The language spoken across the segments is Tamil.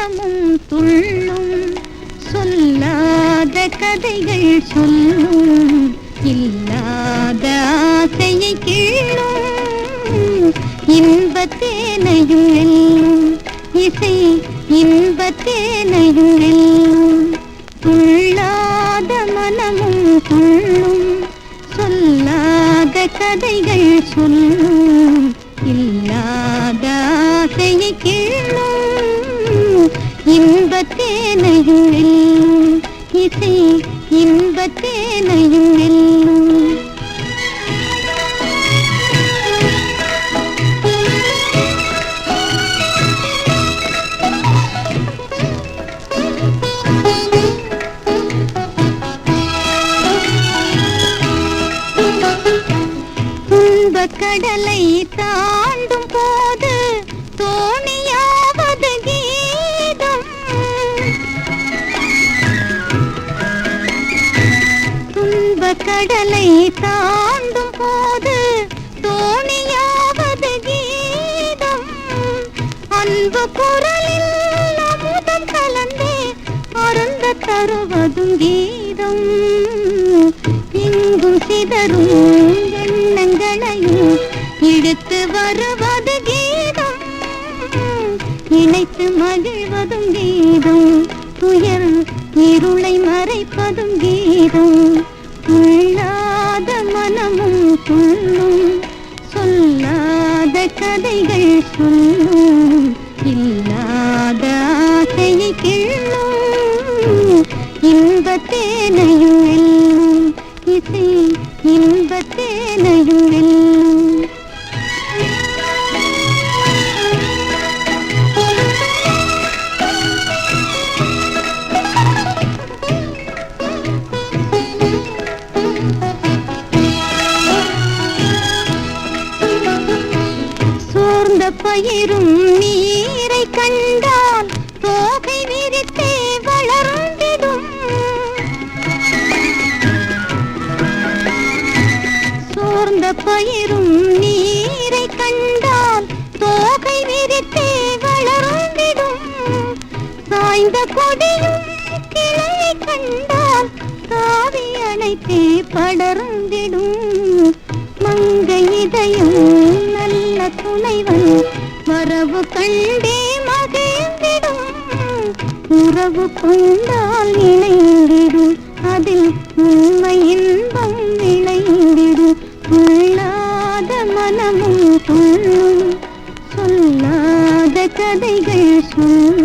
மனமும் துள்ளும். சொல்லாத கதைகள் சொல்லும். இல்லாத ஆசையை கிள்ளும் இன்பத்தேனையும் வெல்லும். இசை இன்பத்தேனையும் வெல்லும். துள்ளாத மனமும் துள்ளும். சொல்லாத கதைகள் சொல்லும். இல்லாத ஆசையை கிள்ளும் இன்பத்தேனையும் வெல்லும் இசை இன்பத்தேனையும் வெல்லும் கடலை தாண்டும் கடலை தாண்டும் போது தோணியாவது கீதம். அன்பு குரலில் அமுதம் கலந்தே அருந்த தருவதும் கீதம். இங்கும் சிதறும் எண்ணங்களையும் இழுத்து வருவது கீதம். இணைத்து மகிழ்வதும் கீதம். துயர் இருளை மறைப்பதும் கீதம். மனமும் சொல்லாத கதைகள் சொல்லும். பயிரும் நீரை கண்டால் தோகை விரித்தே வளர்ந்திடும். சாய்ந்த கொடியும் கிளை கண்டால் தாவி அணைத்தே படர்ந்திடும். மங்கை இதயம் நல்ல துணைவன் வரவு கண்டே மகிழ்ந்திடும். உறவு கொண்டால் இணை கதைகள் சொல்லும்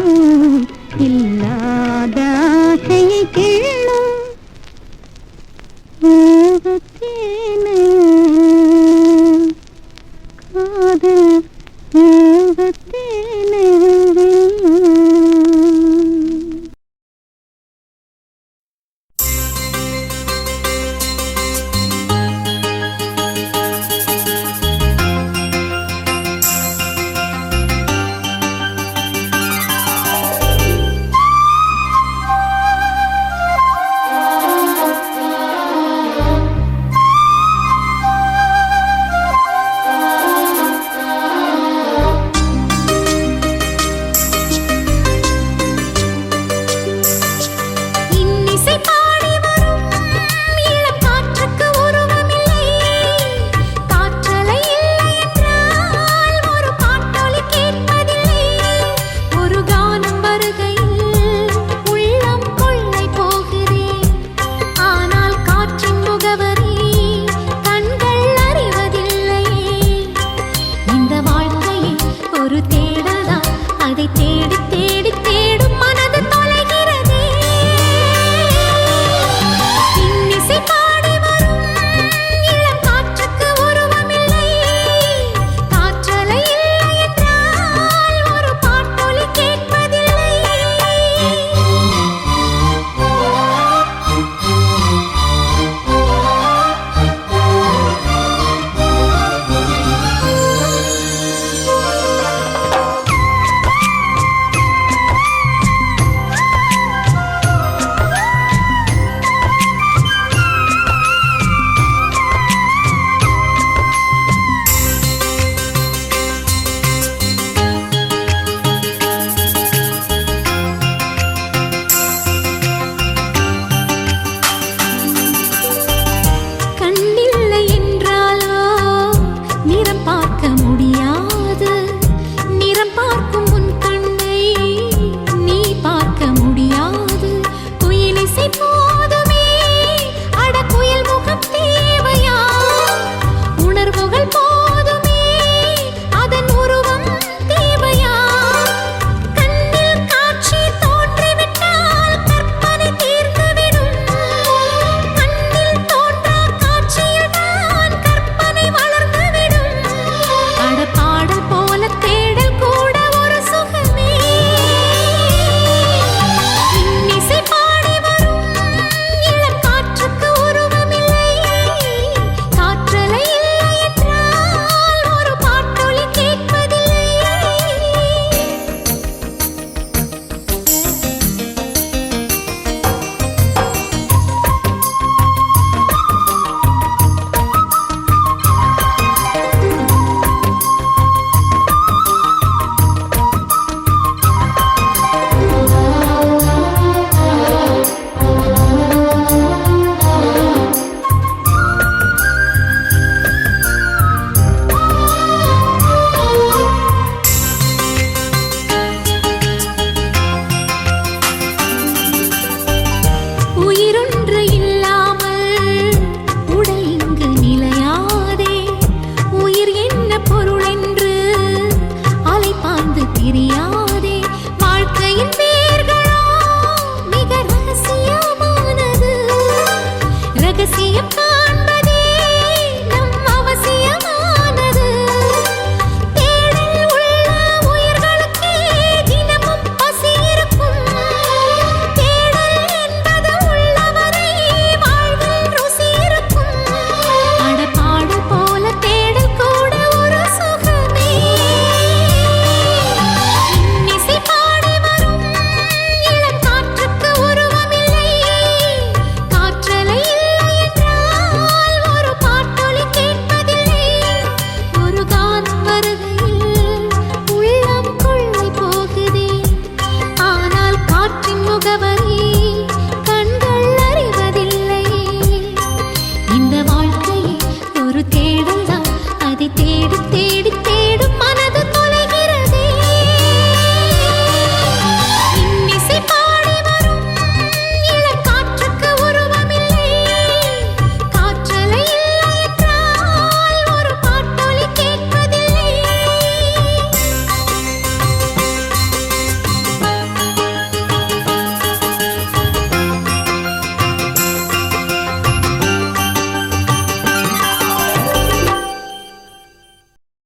தேடி